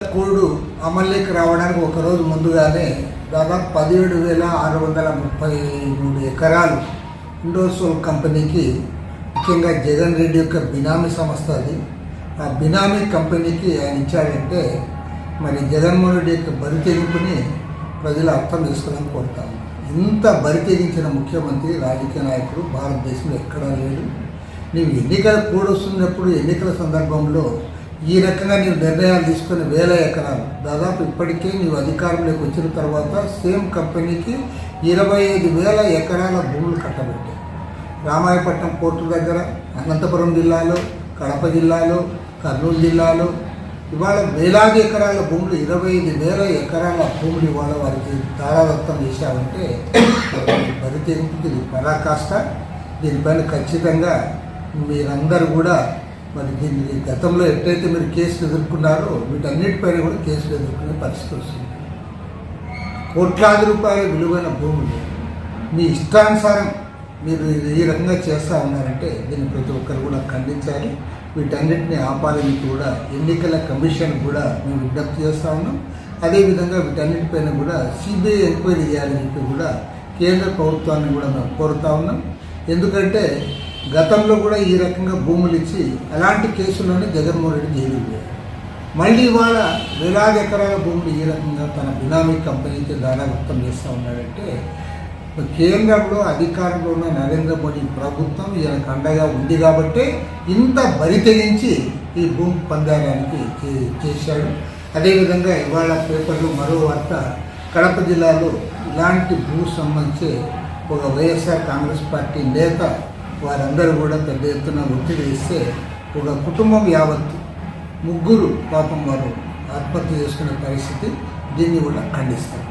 Code అమల్లోకి రావడానికి ఒకరోజు ముందుగానే దాదాపు పదిహేడు వేల ఆరు వందల ముప్పై మూడు ఎకరాలు ఇండోసోల్ కంపెనీకి ముఖ్యంగా జగన్ రెడ్డి యొక్క బినామీ సంస్థ అది. ఆ బినామీ కంపెనీకి ఆయన ఇచ్చాడంటే మరి జగన్మోహన్ రెడ్డి యొక్క బరి తెగింపుని ప్రజలు అర్థం చేసుకోవడం కోరుతాను. ఇంత బరి తెగించిన ముఖ్యమంత్రి రాజకీయ నాయకుడు భారతదేశంలో ఎక్కడా లేడు. నీవు ఎన్నికల కోడ్ వస్తున్నప్పుడు ఎన్నికల సందర్భంలో ఈ రకంగా నీవు నిర్ణయాలు తీసుకుని వేల ఎకరాలు. దాదాపు ఇప్పటికే నీవు అధికారంలోకి వచ్చిన తర్వాత సేమ్ కంపెనీకి ఇరవై ఐదు వేల ఎకరాల భూములు కట్టబెట్టాయి రామాయపట్నం పోర్టు దగ్గర అనంతపురం జిల్లాలో కడప జిల్లాలో కర్నూలు జిల్లాలో ఇవాళ వేలాది ఎకరాల భూములు ఇరవై ఐదు వేల ఎకరాల భూములు ఇవాళ వారికి ధారాదత్తం చేశామంటే బరి తెగింపుకి ఇది పరాకాష్ట. దీనిపైన ఖచ్చితంగా మీరందరూ కూడా మరి దీన్ని గతంలో ఎట్లయితే మీరు కేసులు ఎదుర్కొన్నారో వీటన్నిటిపైన కూడా కేసులు ఎదుర్కొనే పరిస్థితి వస్తుంది. కోట్లాది రూపాయల విలువైన భూములు మీ ఇష్టానుసారం మీరు ఏ ఈ రకంగా చేస్తూ ఉన్నారంటే దీన్ని ప్రతి ఒక్కరు కూడా ఖండించాలి. వీటన్నిటిని ఆపాలని కూడా ఎన్నికల కమిషన్ కూడా మేము విజ్ఞప్తి చేస్తూ ఉన్నాం. అదేవిధంగా వీటన్నిటిపైన కూడా సిబిఐ ఎంక్వైరీ చేయాలని చెప్పి కూడా కేంద్ర ప్రభుత్వాన్ని కూడా మేము కోరుతా ఉన్నాం. ఎందుకంటే గతంలో కూడా ఈ రకంగా భూములు ఇచ్చి అలాంటి కేసుల్లోనే జగన్మోహన్ రెడ్డి జైలు మళ్ళీ ఇవాళ వేలాది ఎకరాల భూములు ఈ రకంగా తన బినామీ కంపెనీకి దారాగుప్తం చేస్తూ ఉన్నాడంటే కేంద్రంలో అధికారంలో ఉన్న నరేంద్ర మోడీ ప్రభుత్వం ఈయనకు అండగా ఉంది కాబట్టి ఇంత బరి తెగించి ఈ భూమి పొందడానికి చే- చేశాడు. అదేవిధంగా ఇవాళ పేపర్లో మరో వార్త కడప జిల్లాలో ఇలాంటి భూ సంబంధించి ఒక వైఎస్ఆర్ కాంగ్రెస్ పార్టీ నేత వారందరూ కూడా పెద్ద ఎత్తున ఒత్తిడి ఇస్తే ఒక కుటుంబం యావత్తు ముగ్గురు పాపం వారు ఆత్మహత్య చేసుకునే పరిస్థితి దీన్ని కూడా ఖండిస్తారు.